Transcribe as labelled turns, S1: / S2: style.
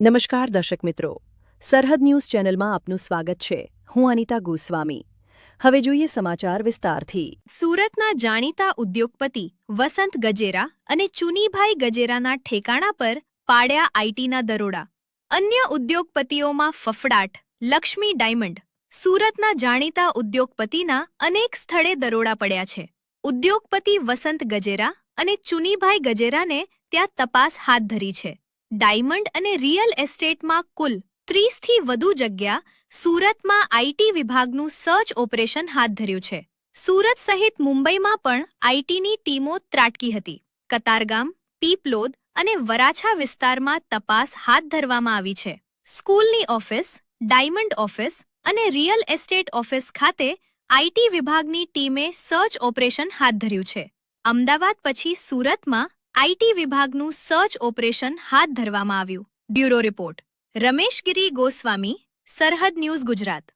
S1: નમસ્કાર દર્શક મિત્રો. સરહદ ન્યૂઝ ચેનલમાં આપનું સ્વાગત છે. હું અનિતા ગોસ્વામી. હવે જોઈએ સમાચાર વિસ્તારથી.
S2: સુરતના જાણીતા ઉદ્યોગપતિ વસંત ગજેરા અને ચુનીભાઈ ગજેરાના ઠેકાણા પર પાડ્યા આઈટીના દરોડા. અન્ય ઉદ્યોગપતિઓમાં ફફડાટ, લક્ષ્મી ડાયમંડ. સુરતના જાણીતા ઉદ્યોગપતિના અનેક સ્થળે દરોડા પડ્યા છે. ઉદ્યોગપતિ વસંત ગજેરા અને ચુનીભાઈ ગજેરાને ત્યાં તપાસ હાથ ધરી છે. ડાયમંડ અને રિયલ એસ્ટેટમાં કુલ ત્રીસથી વધુ જગ્યા સુરતમાં આઈટી વિભાગનું સર્ચ ઓપરેશન હાથ ધર્યું છે. સુરત સહિત મુંબઈમાં પણ આઈટીની ટીમો ત્રાટકી હતી. કતારગામ, પીપલોદ અને વરાછા વિસ્તારમાં તપાસ હાથ ધરવામાં આવી છે. સ્કૂલની ઓફિસ, ડાયમંડ ઓફિસ અને રિયલ એસ્ટેટ ઓફિસ ખાતે આઈટી વિભાગની ટીમે સર્ચ ઓપરેશન હાથ ધર્યું છે. અમદાવાદ પછી સુરતમાં આઈટી વિભાગનું સર્ચ ઓપરેશન હાથ ધરવામાં આવ્યું. Bureau report. રમેશગીરી ગોસ્વામી સરહદ ન્યૂઝ ગુજરાત.